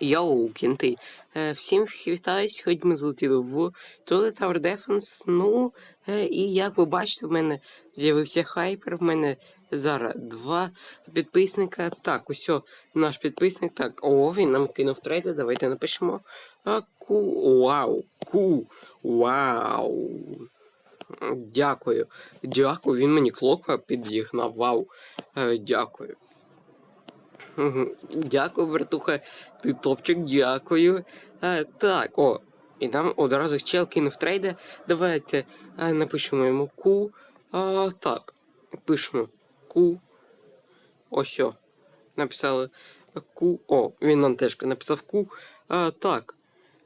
Йоу, кінти. Е, всім вітаю. Сьогодні ми злетіли в Toilet Tower Defense. Ну, е, і як ви бачите, в мене з'явився хайпер. В мене зараз два підписника. Так, ось наш підписник. Так, о, він нам кинув трейди. Давайте напишемо. А, ку. Вау. Ку. Вау. Дякую. Дякую. Він мені клока підігнав. Вау. Е, дякую. Дякую, братуха. Ти топчик, дякую. А, так, о. І нам одразу чел кинув трейди. Давайте а, напишемо йому Q. А, так, пишемо Q. Ось. о. Написали Q. О, він нам теж написав Q. А, так.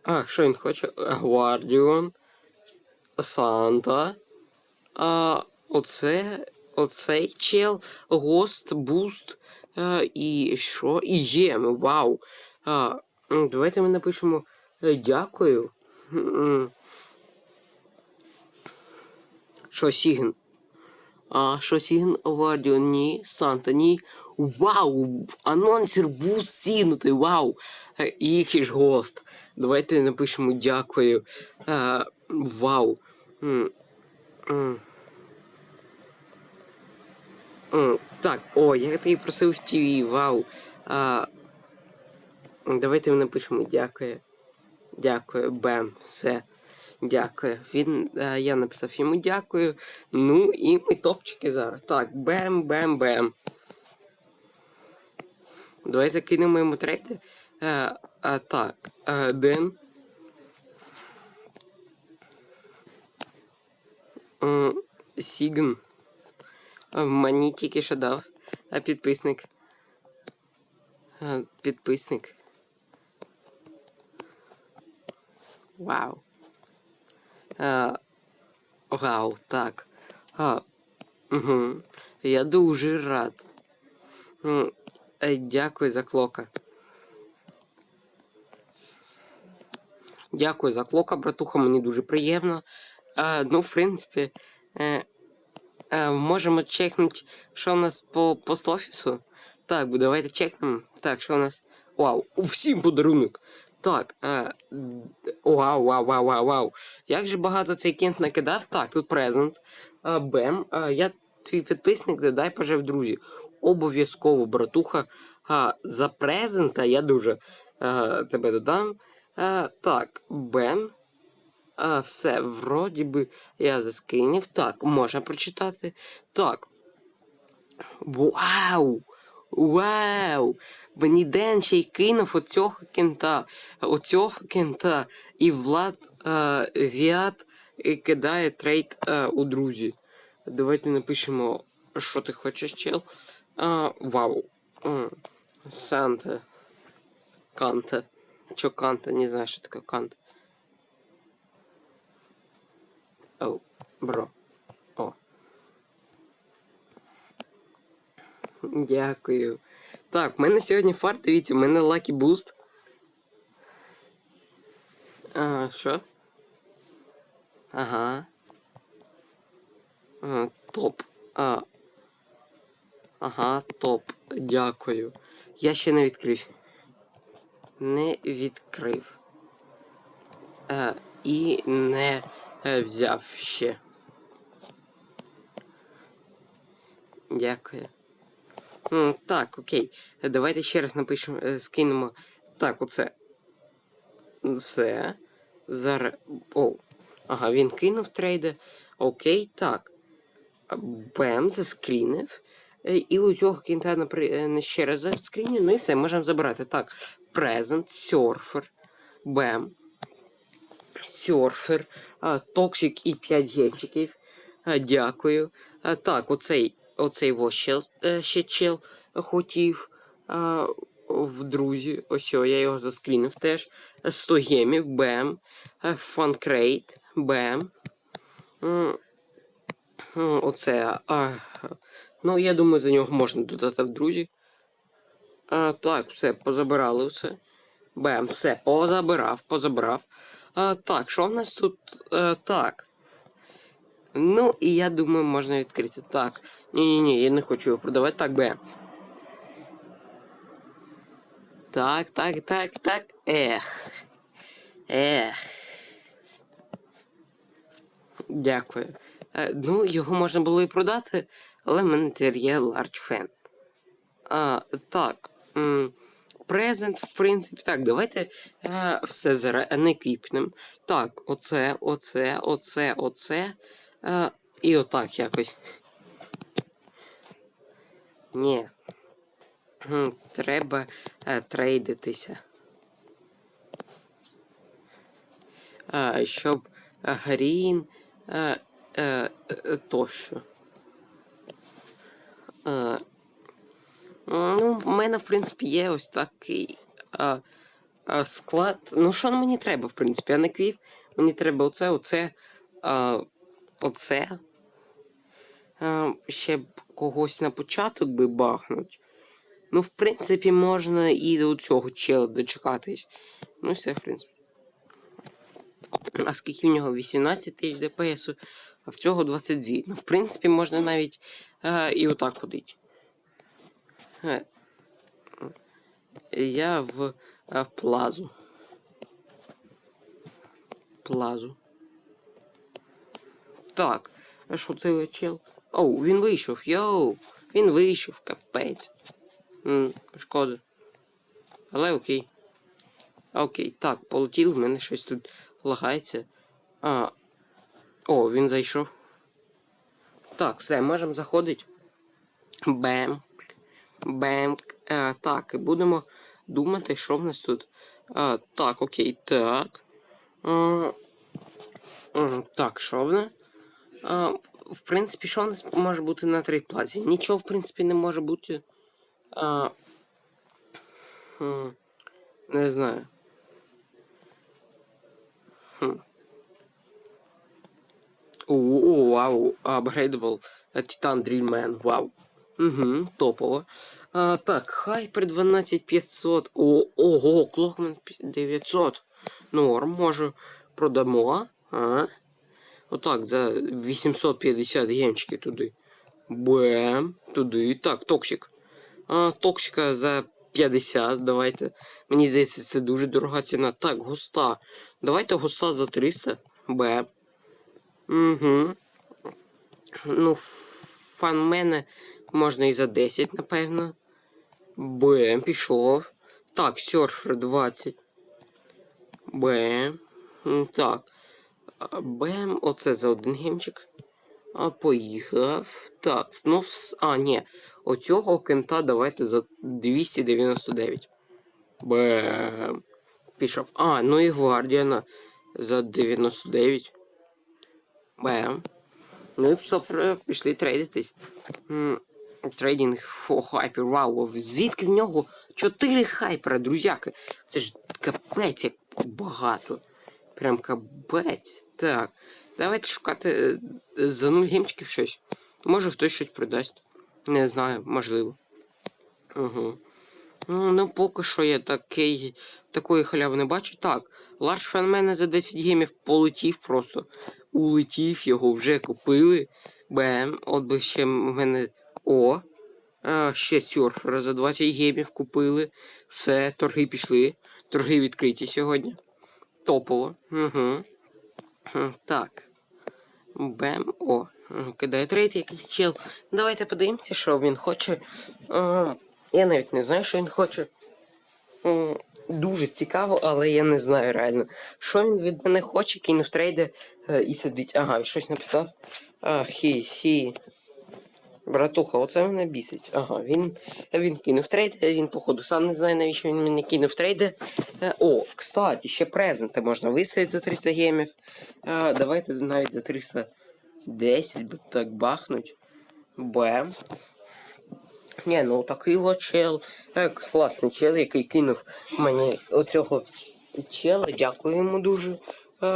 А, що він хоче? Гвардіон. Санта. А, оце. Оцей чел, гост, буст. А, і що? І єм, вау. Давайте ми напишемо е, дякую. Що Сігн? А що Сігн Вардіо? Ні, Санта, ні. Вау! Анонсер був сінутий, вау! Е, І ж гост. Давайте напишемо дякую. А, вау. М, м. М, Так, о, я такий просив в ТВ, вау. А, давайте ми напишемо дякую. Дякую, бем, все. Дякую. Він, е, я написав йому дякую. Ну і ми топчики зараз. Так, бем, бем, бем. Давайте кинемо йому трейди. Е, а, так, е, Ден. Сігн. Мені тільки що дав. А підписник. А, підписник. Вау. А, вау, так. А, угу. Я дуже рад. Е, Дякую за клока. Дякую за клока, братуха, мені дуже приємно. А, ну, в принципі, е, можемо чекнути, що у нас по пост-офісу. Так, давайте чекнемо. Так, що у нас. Вау, всім подарунок. Так, е, вау, вау, вау, вау, вау. Як же багато цей кент накидав? Так, тут презент. Е, Бем, е, я твій підписник, додай пожив друзі. Обов'язково, братуха. А, за презента я дуже е, тебе додам. Е, так, Бем. А, все, вроді би я заскинів. Так, можна прочитати. Так. Вау! Вау! Мені Ден ще й кинув оцього кента, оцього кента, і Влад е, Віат е, кидає трейд е, у друзі. Давайте напишемо, що ти хочеш, чел. А, вау. Санта. Канта. Чо канта? Не знаю, що таке канта. Оу, бро. О. Дякую. Так, в мене сьогодні фарт, дивіться, в мене лакі буст. А, що? Ага. А, топ. А. Ага, топ. Дякую. Я ще не відкрив. Не відкрив. Е, і не взяв ще. Дякую. Так, окей. Е, Давайте ще раз напишемо, е, скинемо. Так, оце. Все. Зараз. О. Ага, він кинув трейди. Окей, так. Бем, заскрінив. Е, І у цього кінта напри... е, ще раз заскрінив. Ну і все, можемо забирати. Так. Present, Surfer, Бем. Серфер, Токсик і 5 гемчиків. Дякую. Так, оцей, оцей во чел, е, ще чел хотів в друзі. Ось я його заскрінив теж. 100 гемів, бем. Фанкрейт, бем. М, м, Оце. Ну, я думаю, за нього можна додати в друзі. А, так, все, позабирали все. Бем, все, позабирав, позабрав. А, так, що в нас тут? А, так. Ну, і я думаю, можна відкрити. Так. Ні-ні-ні, я не хочу його продавати. Так, Бем. Так, так, так, так. Ех. Ех. Дякую. Е, ну, його можна було і продати, але в мене тепер є large fan. А, так. м, Презент, в принципі, так, давайте е, все зараз не кіпнем. Так, оце, оце, оце, оце. Е, і отак якось. Ні. Треба е, трейдитися. Е, щоб Грін е, е, е, тощо. Е, ну, в мене, в принципі, є ось такий е, е, склад. Ну, що мені треба, в принципі, а не квів. Мені треба оце, оце, е, оце. Е, ще б когось на початок би бахнуть. Ну, в принципі, можна і до цього чела дочекатись. Ну, все, в принципі. А скільки в нього? 18 тисяч ДПС, а в цього 22. Ну, в принципі, можна навіть е, і отак ходити. Е, я в е, плазу. Плазу. Так. А що це чел? Оу, він вийшов. Йоу! Він вийшов, капець. Шкода. Але окей. Окей, так, полетів, в мене щось тут лагається. А. О, він зайшов. Так, все, можемо заходити. Бем. Бем. А, так, і будемо думати, що в нас тут. А, так, окей, так. А, м, так, що в нас? А, в принципі, що в нас може бути на трейдплазі? Нічого, в принципі, не може бути. М, не знаю. Хм. О, вау, апгрейдабл Титан Дрільмен, вау. Угу, топово. А, так, Хайпер 12500. О, ого, Клокмен 900. Норм, може, продамо. А? Отак, за 850 гемчики туди. Бем, туди. Так, токсик. А, токсика за 50, давайте. Мені здається, це дуже дорога ціна. Так, госта. Давайте госта за 300. Б. Угу. Ну, фанмене можна і за 10, напевно. Б, пішов. Так, серфер 20. Б. Так. Бем, оце за один гемчик. А поїхав. Так, знов. А, ні. Оцього кента давайте за 299. Бем. Пішов. А, ну і Гвардіана за 99. Бем. Ну і пішли трейдитись. Трейдинг фо хайпер, вау. Звідки в нього 4 хайпера, друзяки? Це ж капець як багато. Прям капець. Так. Давайте шукати е, за нуль гемчиків щось. Може хтось щось продасть. Не знаю, можливо. Угу. Ну, ну, поки що я такий, такої халяви не бачу. Так, Ларш фен мене за 10 гемів полетів просто. Улетів, його вже купили. Бем, от би ще в мене. О. А, ще сюрфера за 20 гемів купили. Все, торги пішли. Торги відкриті сьогодні. Топово. Угу. Так. Бем. О. Кидає трейд якийсь чел. Давайте подивимося, що він хоче. Е, я навіть не знаю, що він хоче. Дуже цікаво, але я не знаю реально. Що він від мене хоче, кинув трейди е, і сидить. Ага, щось написав. А, хі, хі. Братуха, оце мене бісить. Ага, він, він кинув трейд, він, походу, сам не знає, навіщо він мене кинув трейди. Е, О, кстати, ще презенти можна виставити за 300 гемів. Е, Давайте навіть за 310 би так бахнуть. Бем. Ні, ну такий от чел. Е, класний чел, який кинув мені оцього чела. Дякую йому дуже. Е,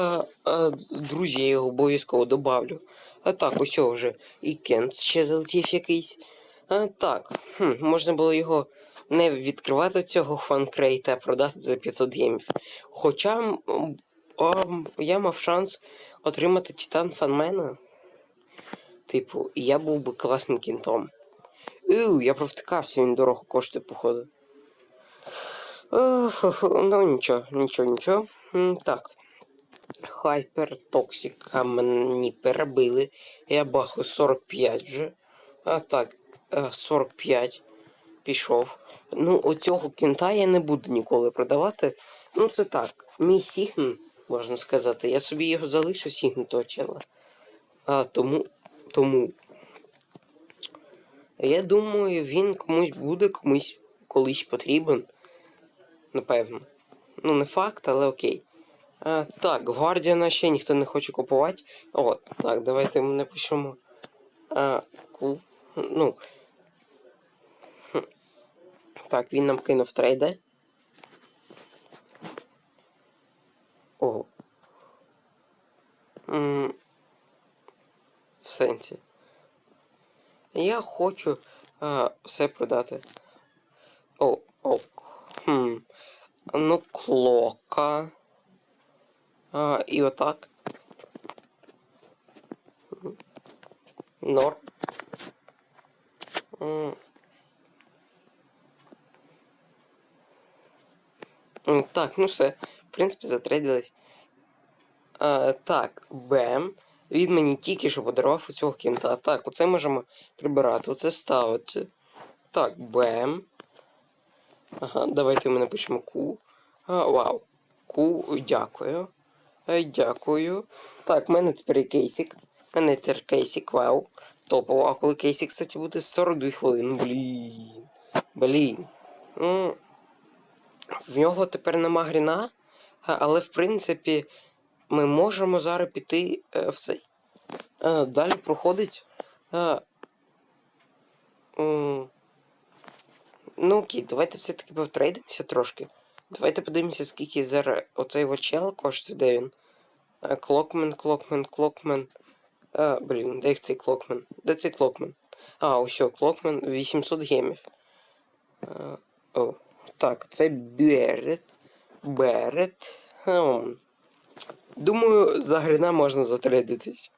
е, друзі, я його обов'язково добавлю. А так, ось вже і Кент ще залетів якийсь. А, так, хм, можна було його не відкривати цього фанкрейта, а продати за 500 гемів. Хоча м, я мав шанс отримати Титан фанмена. Типу, я був би класним кінтом. Uu, я провтикався, він дорого коштує, походу. Е, Ну нічого, нічого, нічого. Так. Хайпертоксика мені перебили. Я бахаю 45 вже. А так, е, 45 пішов. Ну, оцього кінта я не буду ніколи продавати. Ну, це так. Мій Сігн, можна сказати. Я собі його залишив Сігн того чела. А тому. Тому. Я думаю, він комусь буде, комусь колись потрібен. Напевно. Ну, не факт, але окей. А, так, Гвардіана ще ніхто не хоче купувати. От, так, давайте ми напишемо. А, ку. Ну. Так, він нам кинув трейди. Ого. М, В сенсі. Я хочу а, все продати. О, ок. Хм. Ну, клока. А, і отак. Нор. М. М, Так, ну все. В принципі, затрейдились. А, так, Бем. Він мені тільки що подарував у цього кінта. Так, оце можемо прибирати, оце ставити. Так, Бем. Ага, давайте ми напишемо Q. А, вау. Q, дякую. Е, Дякую. Так, в мене тепер є кейсик. В мене тепер кейсик, вау. Топово. А коли кейсик, кстати, буде 42 хвилини. Блін. Блін. Ну, в нього тепер нема гріна, але в принципі ми можемо зараз піти е, в цей. Е, далі проходить. Ну окей, давайте все-таки повтрейдимося трошки. Давайте подивимося, скільки зараз оцей вочел коштує, де він. Е, Клокмен, клокмен, клокмен. А, блін, де цей клокмен? Де цей клокмен? А, ось клокмен 800 гемів. Е, о, так, це Берет. Берет. Хм. Думаю, за грина можна затрейдитись.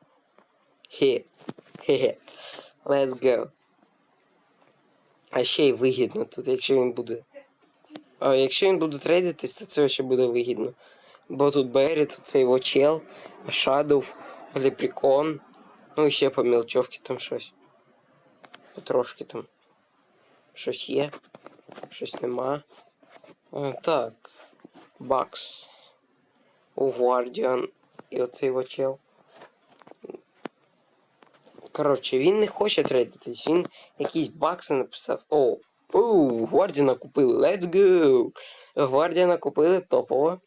Хе. Хе-хе. Let's go. А ще й вигідно тут, якщо він буде. Якщо він буде трейдитись, то це ще буде вигідно. Бо тут Беррі, тут цей його чел, Шадов, Лепрекон. Ну і ще по мілчовки там щось. Потрошки там. Щось є. Щось нема. Так. Бакс. У. І оцей його чел. Коротше, він не хоче трейдитись, він якісь бакси написав. О, оу, Гвардіана купили. Let's go! Гвардіана купили топово.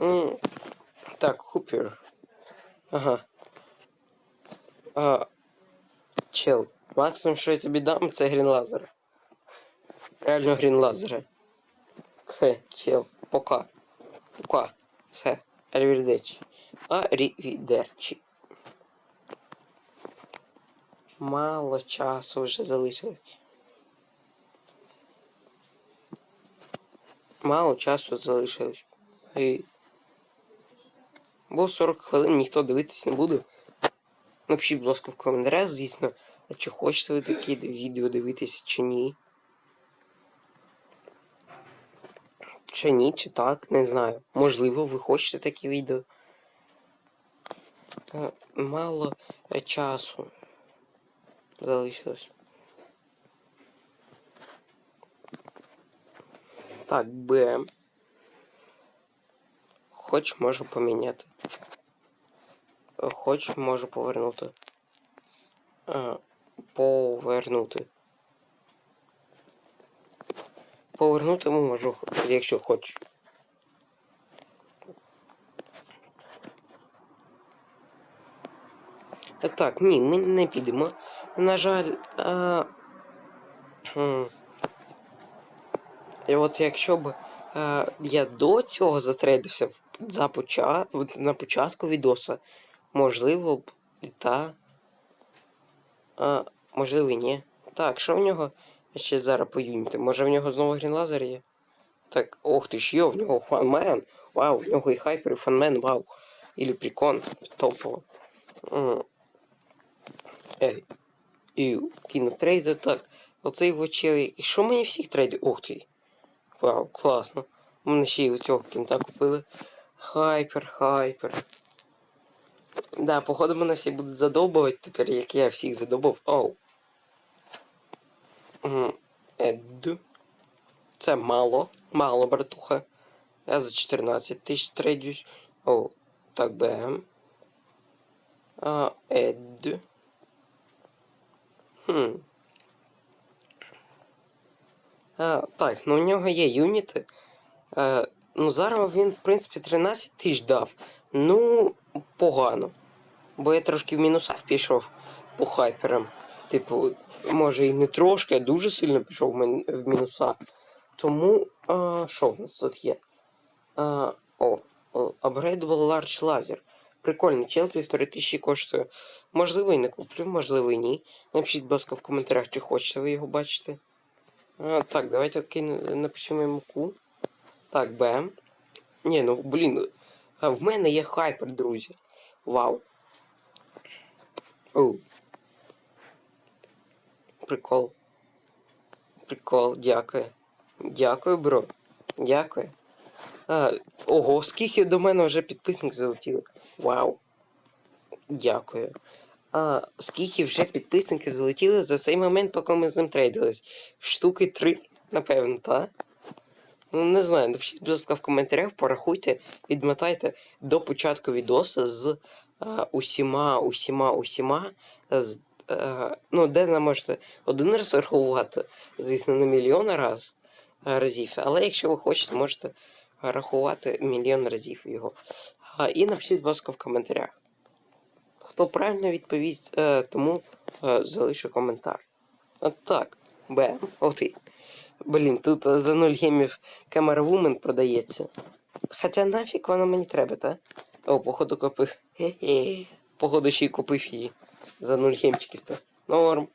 М, Так, Хупер. Ага. А, чел, максимум, що я тобі дам, це грінлазер. Реально грінлазери. Все, чел, пока. Пока. Все. Арівідерчі. Арівідерчі. Мало часу вже залишилось. Мало часу залишилось. І... Бо 40 хвилин ніхто дивитись не буде. Напишіть, будь ласка, в коментарях, звісно, чи хочете ви такі відео дивитись, чи ні. Чи ні, чи так, не знаю. Можливо, ви хочете такі відео. Мало е, часу залишилось. Так, Б. Хоч можу поміняти. Хоч можу повернути. А, повернути. Повернути можу, якщо хочу. Так, ні, ми не підемо. На жаль, а... І от якщо б а, я до цього затрейдився за поча... на початку відоса, можливо б і та. А, можливо і ні. Так, що в нього ще зараз по юніти? Може в нього знову грінлазер є? Так, ох ти ж йо, в нього фанмен. Вау, в нього і хайпер, і фанмен, вау. І ліпрікон, топово. Ей. І кіно трейди, так. Оцей його чел. І що мені всіх трейдів? Ух ти. Вау, класно. Ми ще й у цього кінта купили. Хайпер, хайпер. Да, походу мене всі будуть задовбувати тепер, як я всіх задовбав. Оу. Ед. Це мало. Мало, братуха. Я за 14 тисяч трейдюсь. О, так БМ. А, Ед. Хм. А, так, ну у нього є юніти. А, ну зараз він, в принципі, 13 тисяч дав. Ну, погано. Бо я трошки в мінусах пішов по хайперам. Типу, може і не трошки, а дуже сильно пішов в мінуса. Тому, а, що в нас тут є? А, о, о, Upgradable Large Laser. Прикольний чел, півтори тисячі коштує. Можливо, і не куплю, можливо, і ні. Напишіть, будь ласка, в коментарях, чи хочете ви його бачити. Так, давайте напишемо Q. Так, БМ. Ні, ну блін. В мене є хайпер, друзі. Вау. Оу. Прикол. Прикол, дякую. Дякую, бро. Дякую. А, ого, скільки до мене вже підписників залетіли. Вау. Дякую. А, скільки вже підписників залетіли за цей момент, поки ми з ним трейдились? Штуки три, напевно, так? Ну, не знаю, напишіть, будь ласка, в коментарях, порахуйте, відмотайте до початку відоса з а, усіма, усіма, усіма. З, а, ну, де не можете один раз рахувати, звісно, не мільйон раз, а, разів. Але якщо ви хочете, можете рахувати мільйон разів його. А, і напишіть, будь ласка, в коментарях. Хто правильно відповість, е, тому е, залишу коментар. От так. Бем. Ох ти. Блін, тут е, за 0 гемів камера Woman продається. Хоча нафіг воно мені треба, та? О, походу купив. Походу ще й купив її. За 0 гемчиків то. Норм.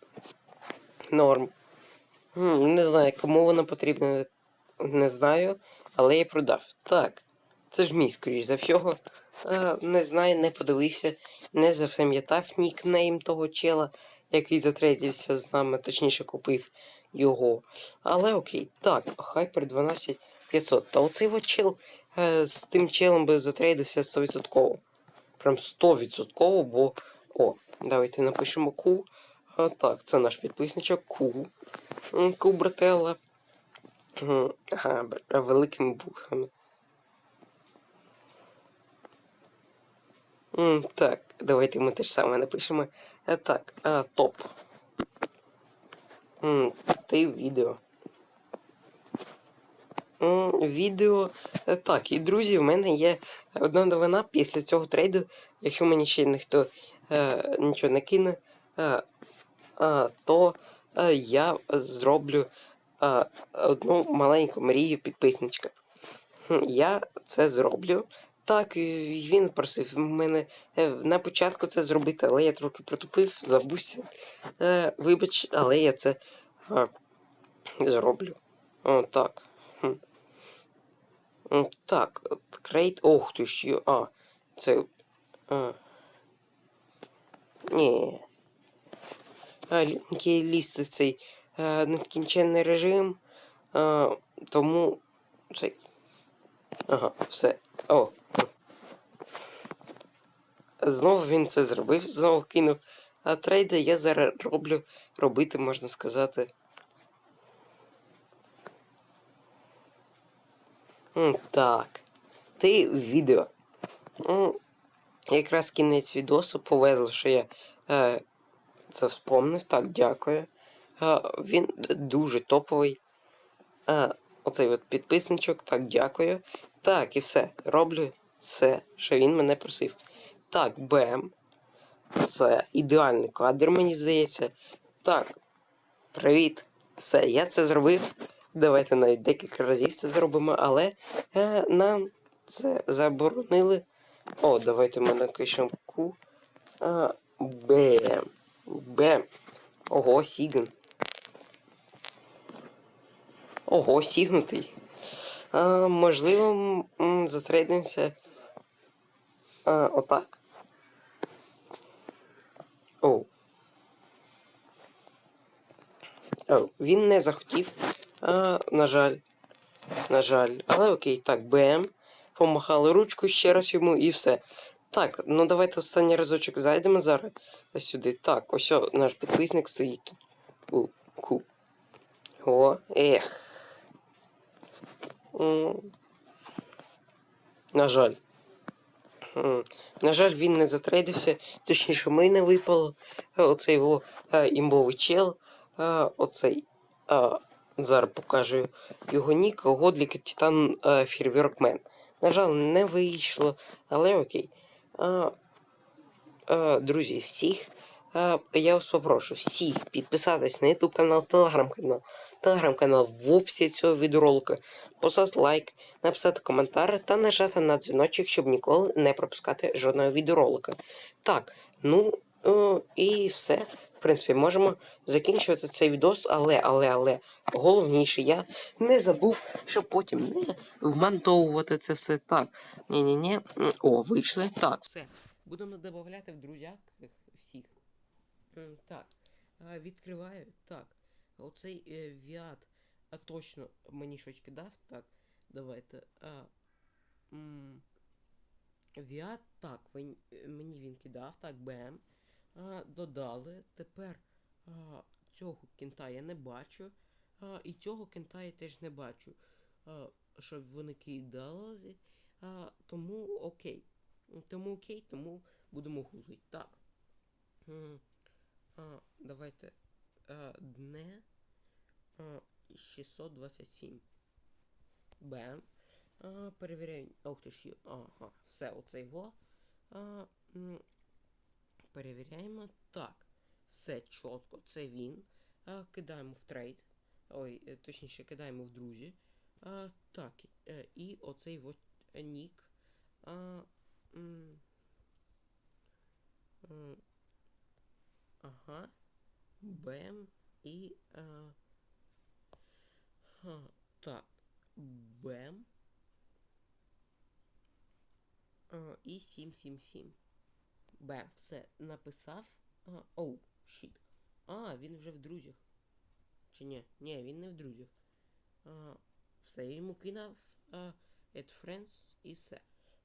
Норм. Хм, не знаю, кому вона потрібна, не знаю, але я продав. Так. Це ж мій, скоріш за всього. А, не знаю, не подивився, не запам'ятав нікнейм того чела, який затрейдився з нами, точніше купив його. Але окей, так, Hyper 12500. Та оцей от чел е, з тим челом би затрейдився 100%. Прям 100%, бо. О, давайте напишемо Q. А, так, це наш підписничок Q. Q брателла. Ага, великими буквами. Так, давайте ми те ж саме напишемо. Е, Так, топ. Ти відео. Відео. Е, Так, і друзі, в мене є одна новина після цього трейду. Якщо мені ще ніхто е, нічого не кине, е, е, то е, я зроблю е, одну маленьку мрію підписничка. Я це зроблю. Так, він просив мене е, на початку це зробити, але я трохи протупив, забувся. Е, вибач, але я це е, зроблю. О, так. Так, крейт. Ох ти ж. А, це. А. Ні. А, лінки лісти цей е, нескінченний режим. Тому цей. Ага, все. О. Знову він це зробив, знову кинув. А трейди я зараз роблю, робити, можна сказати. Так. Ти відео. Якраз кінець відосу повезло, що я е, це вспомнив. Так, дякую. Е, він дуже топовий. А, оцей от підписничок, так, дякую. Так, і все. Роблю це, що він мене просив. Так, БМ. Все, ідеальний кадр, мені здається. Так. Привіт. Все, я це зробив. Давайте навіть декілька разів це зробимо, але е, нам це заборонили. О, давайте ми напишемо Q. А, Бем. Бем. Ого, Сіган. Ого, сігнутий. А, можливо, затрейдимося. А, отак. Оу. Оу, він не захотів. А, на жаль. На жаль. Але окей, так, БМ. Помахали ручку ще раз йому і все. Так, ну давайте останній разочок зайдемо зараз. Ось сюди. Так, ось о, наш підписник стоїть тут. У, ку. О, ех. М. На жаль. На жаль, він не затрейдився, точніше, ми не випало. Е, Оцей його е, імбовий чел. е, Оцей. Зараз покажу його нік. Годлік Титан Фірверкмен. На жаль, не вийшло, але окей. Друзі, всіх. Я вас попрошу всіх підписатись на YouTube канал, телеграм-канал, телеграм-канал в описі цього відеоролика, поставити лайк, написати коментар та нажати на дзвіночок, щоб ніколи не пропускати жодного відеоролика. Так, ну е, і все. В принципі, можемо закінчувати цей відос, але, але, але головніше, я не забув, щоб потім не вмонтовувати це все так. Ні-ні-ні. О, вийшли. Так, все. Будемо додавати в друзях всіх. Так. Відкриваю. Так. Оцей е, Віат а, точно мені щось кидав. Так. Давайте. А, м, Віат, так, він- е, мені він кидав. Так, БМ. А, додали. Тепер а, цього кента я не бачу. А, і цього кента я теж не бачу. А, щоб вони кидали. А, тому окей. Тому окей, тому будемо гуглити. Так. А, давайте. А, дне а, 627. Бем. А, перевіряємо. Ох ти ж. Ага, все, оце його. А, м, перевіряємо. Так. Все чітко, це він. А, кидаємо в трейд. Ой, е, точніше, кидаємо в друзі. А, так. е, І оцей е, нік. А, м, Ага. Бем і. А, ха, так. Бем. А, і 777. Бем. Все. Написав. Оу, щіт. А, він вже в друзях. Чи ні? Ні, він не в друзях. А, все, я йому кинув а, Add Friends і все.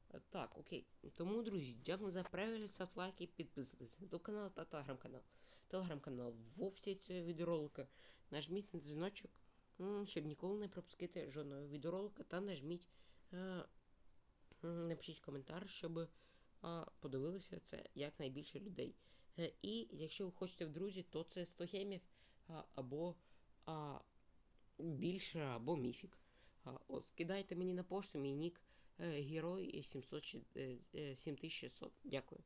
А, Так, окей. Тому, друзі, дякую за перегляд, ставте лайки, підписуйтесь на канал та телеграм-канал. Телеграм-канал в описі цього відеоролика. Нажміть на дзвіночок, щоб ніколи не пропускати жодного відеоролика, та нажміть, е, напишіть коментар, щоб подивилися це якнайбільше людей. Е, І якщо ви хочете в друзі, то це 100 гемів або більше, або міфік. От, кидайте мені на пошту, мій нік е, герой 700, 7600. Дякую.